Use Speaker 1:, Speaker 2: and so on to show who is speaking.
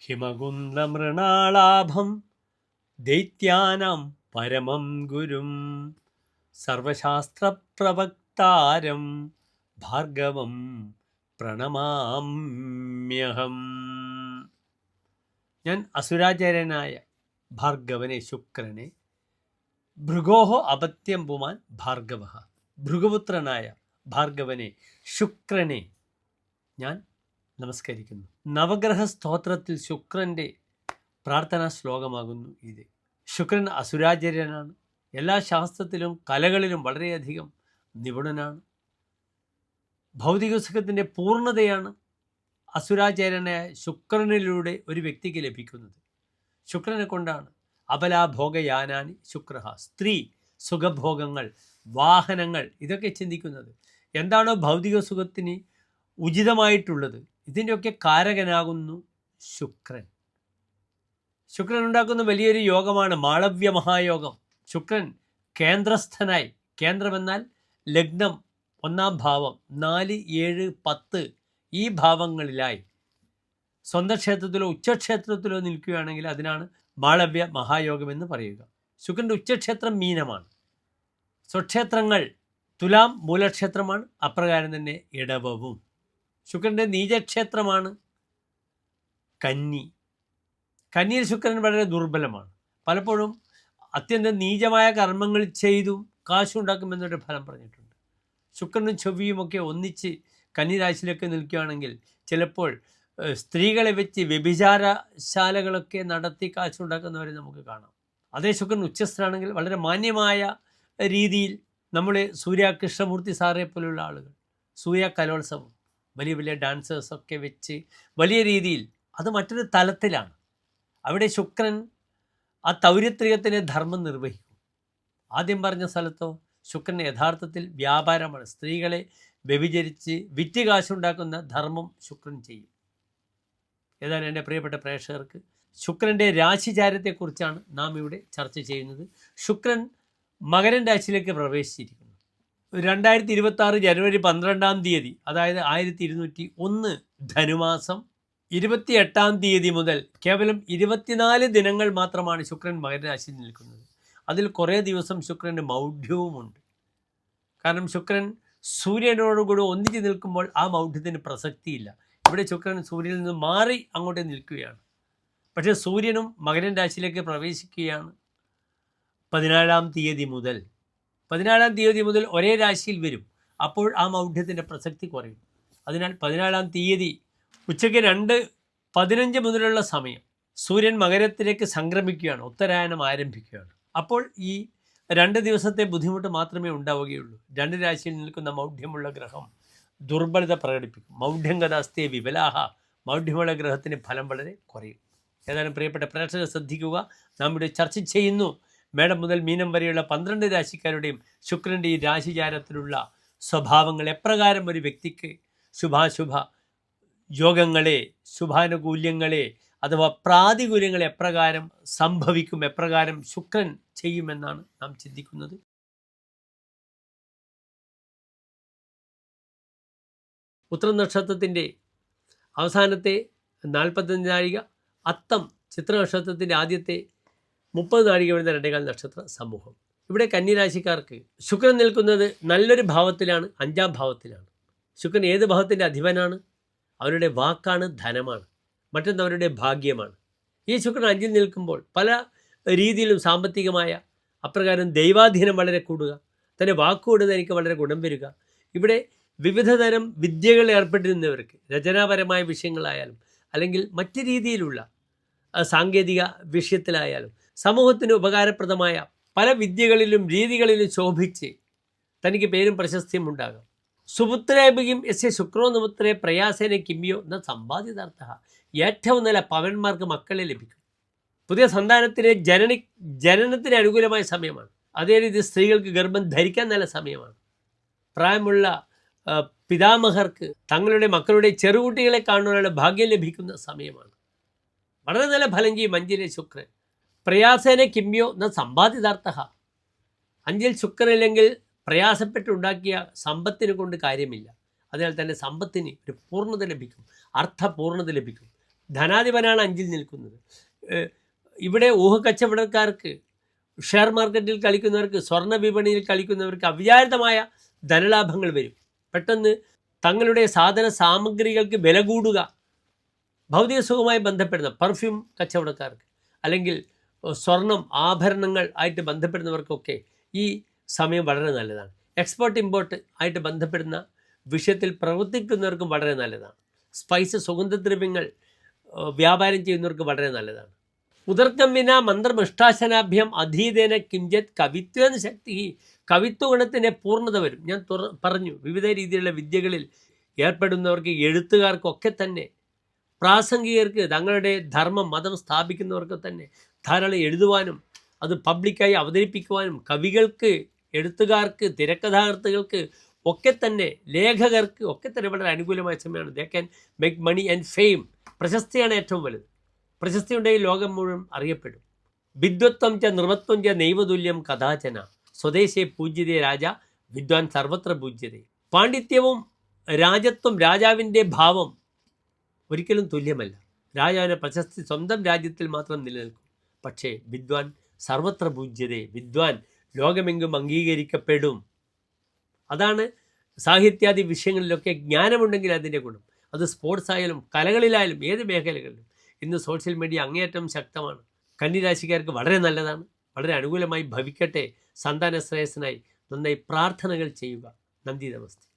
Speaker 1: ഹിമകുന്ദമൃണാളാഭം ദൈത്യാനാം പരമം ഗുരും സർവശാസ്ത്രപ്രവക്താരം ഭാർഗവം പ്രണമാമ്യഹം. ഞാൻ അസുരാചാര്യനായ ഭാർഗവനെ ശുക്രനെ ഭൃഗോഹോ അപത്യം പുമാൻ ഭാർഗവ ഭൃഗപുത്രനായ ഭാർഗവനെ ശുക്രനെ ഞാൻ നമസ്കരിക്കുന്നു. നവഗ്രഹ സ്തോത്രത്തിൽ ശുക്രന്റെ പ്രാർത്ഥനാ ശ്ലോകമാകുന്നു ഇത്. ശുക്രൻ അസുരാചര്യനാണ്. എല്ലാ ശാസ്ത്രത്തിലും കലകളിലും വളരെയധികം നിപുണനാണ്. ഭൗതിക സുഖത്തിന്റെ പൂർണതയാണ് അസുരാചാര്യനായ ശുക്രനിലൂടെ ഒരു വ്യക്തിക്ക് ലഭിക്കുന്നത്. ശുക്രനെ കൊണ്ടാണ് അബലാഭോഗയാനാനി ശുക്ര സ്ത്രീ സുഖഭോഗങ്ങൾ വാഹനങ്ങൾ ഇതൊക്കെ ചിന്തിക്കുന്നത്. എന്താണോ ഭൗതിക സുഖത്തിന് ഉചിതമായിട്ടുള്ളത്? ഇതിന്റെയൊക്കെ കാരകനാകുന്നു ശുക്രൻ. ശുക്രൻ ഉണ്ടാക്കുന്ന വലിയൊരു യോഗമാണ് മാളവ്യ മഹായോഗം. ശുക്രൻ കേന്ദ്രസ്ഥനായി. കേന്ദ്രമെന്നാൽ ലഗ്നം ഒന്നാം ഭാവം നാല് ഏഴ് പത്ത് ഈ ഭാവങ്ങളിലായി. സ്വന്തം ക്ഷേത്രത്തിലോ ഉച്ചക്ഷേത്രത്തിലോ നിൽക്കുകയാണെങ്കിൽ അതിനാണ് മാളവ്യ മഹായോഗം എന്ന് പറയുക. ശുക്രന്റെ ഉച്ചക്ഷേത്രം മീനമാണ്. സ്വക്ഷേത്രങ്ങൾ തുലാം മൂലക്ഷേത്രമാണ്. അപ്രകാരം തന്നെ ഇടവവും. ശുക്രന്റെ നീചക്ഷേത്രമാണ് കന്നി. കന്നിയിൽ ശുക്രൻ വളരെ ദുർബലമാണ്. പലപ്പോഴും അത്യന്തം നീചമായ കർമ്മങ്ങൾ ചെയ്തും കാശുണ്ടാക്കുമെന്നൊരു ഫലം പറഞ്ഞിട്ടുണ്ട്. ശുക്രനും ചൊവ്വയുമൊക്കെ ഒന്നിച്ച് കന്നിരാശിയിലൊക്കെ നിൽക്കുകയാണെങ്കിൽ ചിലപ്പോൾ സ്ത്രീകളെ വെച്ച് വ്യഭിചാരശാലകളൊക്കെ നടത്തി കാശുണ്ടാക്കുന്നവരെ നമുക്ക് കാണാം. അതേ ശുക്രൻ ഉച്ചസ്ഥനാണെങ്കിൽ വളരെ മാന്യമായ രീതിയിൽ നമ്മുടെ സൂര്യ കൃഷ്ണമൂർത്തി സാറേ പോലുള്ള ആളുകൾ സൂര്യ കലോത്സവം. വലിയ വലിയ ഡാൻസേഴ്സൊക്കെ വെച്ച് വലിയ രീതിയിൽ അത് മറ്റൊരു തലത്തിലാണ്. അവിടെ ശുക്രൻ ആ തൗര്യത്രികത്തിന്റെ ധർമ്മം നിർവഹിക്കും. ആദ്യം പറഞ്ഞ സ്ഥലത്തോ ശുക്രൻ യഥാർത്ഥത്തിൽ വ്യാപാരമാണ്. സ്ത്രീകളെ വ്യഭിചരിച്ച് വിറ്റ് കാശുണ്ടാക്കുന്ന ധർമ്മം ശുക്രൻ ചെയ്യും. ഏതായാലും എന്റെ പ്രിയപ്പെട്ട പ്രേക്ഷകർക്ക് ശുക്രന്റെ രാശിചാരത്തെക്കുറിച്ചാണ് നാം ഇവിടെ ചർച്ച ചെയ്യുന്നത്. ശുക്രൻ മകരൻ രാശിയിലേക്ക് പ്രവേശിച്ചിരിക്കുന്നു. രണ്ടായിരത്തി ഇരുപത്തി ആറ് ജനുവരി പന്ത്രണ്ടാം തീയതി അതായത് ആയിരത്തി ഇരുന്നൂറ്റി ഒന്ന് ധനുമാസം ഇരുപത്തി എട്ടാം തീയതി മുതൽ കേവലം ഇരുപത്തിനാല് ദിനങ്ങൾ മാത്രമാണ് ശുക്രൻ മകരരാശിയിൽ നിൽക്കുന്നത്. അതിൽ കുറേ ദിവസം ശുക്രന് മൗഢ്യവുമുണ്ട്. കാരണം ശുക്രൻ സൂര്യനോടുകൂടി ഒന്നിച്ച് നിൽക്കുമ്പോൾ ആ മൗഢ്യത്തിന് പ്രസക്തിയില്ല. ഇവിടെ ശുക്രൻ സൂര്യനിൽ നിന്ന് മാറി അങ്ങോട്ട് നിൽക്കുകയാണ്. പക്ഷേ സൂര്യനും മകരൻ രാശിയിലേക്ക് പ്രവേശിക്കുകയാണ്. പതിനാലാം തീയതി മുതൽ പതിനാലാം തീയതി മുതൽ ഒരേ രാശിയിൽ വരും. അപ്പോൾ ആ മൗഢ്യത്തിന്റെ പ്രസക്തി കുറയും. അതിനാൽ പതിനാലാം തീയതി ഉച്ചയ്ക്ക് രണ്ട് പതിനഞ്ച് മുതലുള്ള സമയം സൂര്യൻ മകരത്തിലേക്ക് സംക്രമിക്കുകയാണ് ഉത്തരായനം ആരംഭിക്കുകയാണ്. അപ്പോൾ ഈ രണ്ട് ദിവസത്തെ ബുദ്ധിമുട്ട് മാത്രമേ ഉണ്ടാവുകയുള്ളൂ. രണ്ട് രാശിയിൽ നിൽക്കുന്ന മൗഢ്യമുള്ള ഗ്രഹം ദുർബലത പ്രകടിപ്പിക്കും. മൗഢ്യം കഥാസ്ഥയെ വിപലാഹ മൗഢ്യമുള്ള ഗ്രഹത്തിന് ഫലം വളരെ കുറയും. ഏതായാലും പ്രിയപ്പെട്ട പ്രേക്ഷകർ ശ്രദ്ധിക്കുക. നാം ഇവിടെ ചർച്ച ചെയ്യുന്നു. മേടം മുതൽ മീനം വരെയുള്ള പന്ത്രണ്ട് രാശിക്കാരുടെയും ശുക്രന്റെ ഈ രാശിചാരത്തിലുള്ള സ്വഭാവങ്ങൾ എപ്രകാരം ഒരു വ്യക്തിക്ക് ശുഭാശുഭ യോഗങ്ങളെ ശുഭാനുകൂല്യങ്ങളെ അഥവാ പ്രാതികൂല്യങ്ങൾ എപ്രകാരം സംഭവിക്കും എപ്രകാരം ശുക്രൻ ചെയ്യുമെന്നാണ് നാം ചിന്തിക്കുന്നത്. ഉത്തര നക്ഷത്രത്തിന്റെ അവസാനത്തെ നാൽപ്പത്തഞ്ചായിക അത്തം ചിത്രനക്ഷത്രത്തിന്റെ ആദ്യത്തെ മുപ്പത് നാഴിക വരുന്ന രണ്ടേകാൽ നക്ഷത്ര സമൂഹം. ഇവിടെ കന്നിരാശിക്കാർക്ക് ശുക്രൻ നിൽക്കുന്നത് നല്ലൊരു ഭാവത്തിലാണ് അഞ്ചാം ഭാവത്തിലാണ്. ശുക്രൻ ഏത് ഭാവത്തിന്റെ അധിപനാണ്? അവരുടെ വാക്കാണ് ധനമാണ്. മറ്റൊന്ന് അവരുടെ ഭാഗ്യമാണ്. ഈ ശുക്രൻ അഞ്ചിൽ നിൽക്കുമ്പോൾ പല രീതിയിലും സാമ്പത്തികമായ അപ്രകാരം ദൈവാധീനം വളരെ കൂടുക തന്റെ വാക്കുകൊണ്ട് എനിക്ക് വളരെ ഗുണം വരിക. ഇവിടെ വിവിധതരം വിദ്യകളിൽ ഏർപ്പെട്ടിരുന്നവർക്ക് രചനാപരമായ വിഷയങ്ങളായാലും അല്ലെങ്കിൽ മറ്റ് രീതിയിലുള്ള സാങ്കേതിക വിഷയത്തിലായാലും സമൂഹത്തിന് ഉപകാരപ്രദമായ പല വിദ്യകളിലും രീതികളിലും ശോഭിച്ച് തനിക്ക് പേരും പ്രശസ്തിയും ഉണ്ടാകാം. സുപുത്രേഭിക്കും എസ് എ ശുക്രോ ശുക്രോന്നുപുത്രേ പ്രയാസേന കിമ്യോ എന്ന സമ്പാദിതാർത്ഥ ഏറ്റവും നല്ല പവന്മാർക്ക് മക്കളെ ലഭിക്കും. പുതിയ സന്താനത്തിന് ജനനി ജനനത്തിന് അനുകൂലമായ സമയമാണ്. അതേ രീതി സ്ത്രീകൾക്ക് ഗർഭം ധരിക്കാൻ നല്ല സമയമാണ്. പ്രായമുള്ള പിതാമഹർക്ക് തങ്ങളുടെ മക്കളുടെ ചെറുകുട്ടികളെ കാണുവാനുള്ള ഭാഗ്യം ലഭിക്കുന്ന സമയമാണ്. വളരെ നല്ല ഫലം ചെയ്യും അഞ്ചിലെ ശുക്രൻ. പ്രയാസേന കിമ്യോ ന സമ്പാദിതാർത്ഥ അഞ്ചിൽ ശുക്രനില്ലെങ്കിൽ പ്രയാസപ്പെട്ടുണ്ടാക്കിയ സമ്പത്തിനെ കൊണ്ട് കാര്യമില്ല. അതിനാൽ തന്നെ സമ്പത്തിന് ഒരു പൂർണത ലഭിക്കും. അർത്ഥപൂർണത ലഭിക്കും. ധനാധിപനാണ് അഞ്ചിൽ നിൽക്കുന്നത്. ഇവിടെ ഊഹക്കച്ചവടക്കാർക്ക് ഷെയർ മാർക്കറ്റിൽ കളിക്കുന്നവർക്ക് സ്വർണ വിപണിയിൽ കളിക്കുന്നവർക്ക് അവിചാരിതമായ ധനലാഭങ്ങൾ വരും. പെട്ടെന്ന് തങ്ങളുടെ സാധന സാമഗ്രികൾക്ക് വില കൂടുക ഭൗതിക സുഖമായി ബന്ധപ്പെടുന്ന പെർഫ്യൂം കച്ചവടക്കാർക്ക് അല്ലെങ്കിൽ സ്വർണം ആഭരണങ്ങൾ ആയിട്ട് ബന്ധപ്പെടുന്നവർക്കൊക്കെ ഈ സമയം വളരെ നല്ലതാണ്. എക്സ്പോർട്ട് ഇമ്പോർട്ട് ആയിട്ട് ബന്ധപ്പെടുന്ന വിഷയത്തിൽ പ്രവർത്തിക്കുന്നവർക്കും വളരെ നല്ലതാണ്. സ്പൈസ് സുഗന്ധദ്രവ്യങ്ങൾ വ്യാപാരം ചെയ്യുന്നവർക്ക് വളരെ നല്ലതാണ്. ഉദർക്കം വിന മന്ത്രമിഷ്ടാശനാഭ്യം അധീതേന കിഞ്ചത് കവിത്വേന ശക്തി. കവിത്വ ഗുണത്തിന് പൂർണത വരും. ഞാൻ തുറ പറഞ്ഞു വിവിധ രീതിയിലുള്ള വിദ്യകളിൽ ഏർപ്പെടുന്നവർക്ക് എഴുത്തുകാർക്കൊക്കെ തന്നെ പ്രാസംഗികർക്ക് തങ്ങളുടെ ധർമ്മം മതം സ്ഥാപിക്കുന്നവർക്ക് തന്നെ ധാരാളം എഴുതുവാനും അത് പബ്ലിക്കായി അവതരിപ്പിക്കുവാനും കവികൾക്ക് എഴുത്തുകാർക്ക് തിരക്കഥാകൃത്തുകൾക്ക് ഒക്കെ തന്നെ ലേഖകർക്ക് ഒക്കെ തന്നെ വളരെ അനുകൂലമായ സമയമാണ്. They can make money and fame പ്രശസ്തിയാണ് ഏറ്റവും വലുത്. പ്രശസ്തി ഉണ്ടെങ്കിൽ ലോകം മുഴുവൻ അറിയപ്പെടും. വിദ്വത്വം ച നിർവത്വം ച നൈവതുല്യം കഥാചന. സ്വദേശേ പൂജ്യതേ രാജ വിദ്വാൻ സർവത്ര പൂജ്യതേ. പാണ്ഡിത്യവും രാജത്വം രാജാവിന്റെ ഭാവം ഒരിക്കലും തുല്യമല്ല. രാജാവിന്റെ പ്രശസ്തി സ്വന്തം രാജ്യത്തിൽ മാത്രം നിലനിൽക്കും. പക്ഷേ വിദ്വാൻ സർവത്ര പൂജ്യതേ. വിദ്വാൻ ലോകമെങ്കും അംഗീകരിക്കപ്പെടും. അതാണ് സാഹിത്യാദി വിഷയങ്ങളിലൊക്കെ ജ്ഞാനമുണ്ടെങ്കിൽ അതിന്റെ ഗുണം. അത് സ്പോർട്സ് ആയാലും കലകളിലായാലും ഏത് മേഖലകളിലും. ഇന്ന് സോഷ്യൽ മീഡിയ അങ്ങേയറ്റം ശക്തമാണ്. കന്നിരാശിക്കാർക്ക് വളരെ നല്ലതാണ്. വളരെ അനുകൂലമായി ഭവിക്കട്ടെ. സന്താന ശ്രേയസ്സിനായി നന്നായി പ്രാർത്ഥനകൾ ചെയ്യുക. നന്ദി നമസ്തേ.